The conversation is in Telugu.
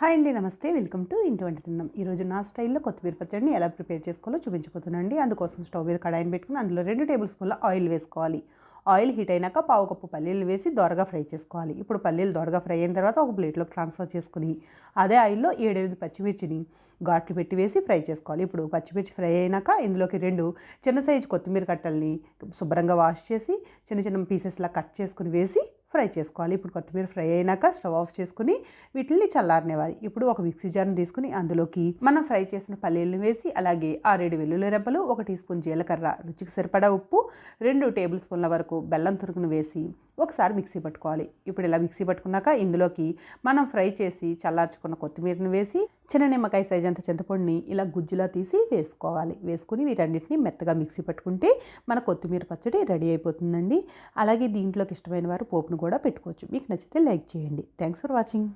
హాయ్ అండి నమస్తే. వెల్కమ్ టు ఇంటి వంట తిందాం. ఈరోజు నా స్టైల్లో కొత్తిమీర పచ్చడిని ఎలా ప్రిపేర్ చేసుకోవాలో చూపించబోతున్నానండి అందుకోసం స్టవ్ మీద కడాయిని పెట్టుకుని అందులో రెండు టేబుల్ స్పూన్ల ఆయిల్ వేసుకోవాలి. ఆయిల్ హీట్ అయినాక పావు కప్పు పల్లీలు వేసి దొరగా ఫ్రై చేసుకోవాలి. ఇప్పుడు పల్లీలు దొరగా ఫ్రై అయిన తర్వాత ఒక ప్లేట్లోకి ట్రాన్స్ఫర్ చేసుకుని అదే ఆయిల్లో ఏడెనిమిది పచ్చిమిర్చిని ఘాట్లు పెట్టి వేసి ఫ్రై చేసుకోవాలి. ఇప్పుడు పచ్చిమిర్చి ఫ్రై అయినాక ఇందులోకి రెండు చిన్న సైజు కొత్తిమీర కట్టల్ని శుభ్రంగా వాష్ చేసి చిన్న చిన్న పీసెస్లా కట్ చేసుకుని వేసి ఫ్రై చేసుకోవాలి. ఇప్పుడు కొత్తిమీర ఫ్రై అయినాక స్టవ్ ఆఫ్ చేసుకుని వీటిని చల్లారనివ్వాలి. ఇప్పుడు ఒక మిక్సీ జార్ని తీసుకుని అందులోకి మనం ఫ్రై చేసిన పల్లీలను వేసి అలాగే ఆరేడు వెల్లుల్లి రెబ్బలు ఒక టీ స్పూన్ జీలకర్ర రుచికి సరిపడా ఉప్పు రెండు టేబుల్ స్పూన్ల వరకు బెల్లం తురుకును వేసి ఒకసారి మిక్సీ పట్టుకోవాలి. ఇప్పుడు ఇలా మిక్సీ పట్టుకున్నాక ఇందులోకి మనం ఫ్రై చేసి చల్లార్చుకున్న కొత్తిమీరని వేసి చిన్న నిమ్మకాయ సైజ్ అంత చింతపండుని ఇలా గుజ్జులా తీసి వేసుకోవాలి. వేసుకుని వీటన్నిటిని మెత్తగా మిక్సీ పట్టుకుంటే మన కొత్తిమీర పచ్చడి రెడీ అయిపోతుందండి. అలాగే దీంట్లోకి ఇష్టమైన వారు పోపును కూడా పెట్టుకోవచ్చు. మీకు నచ్చితే లైక్ చేయండి. Thanks for watching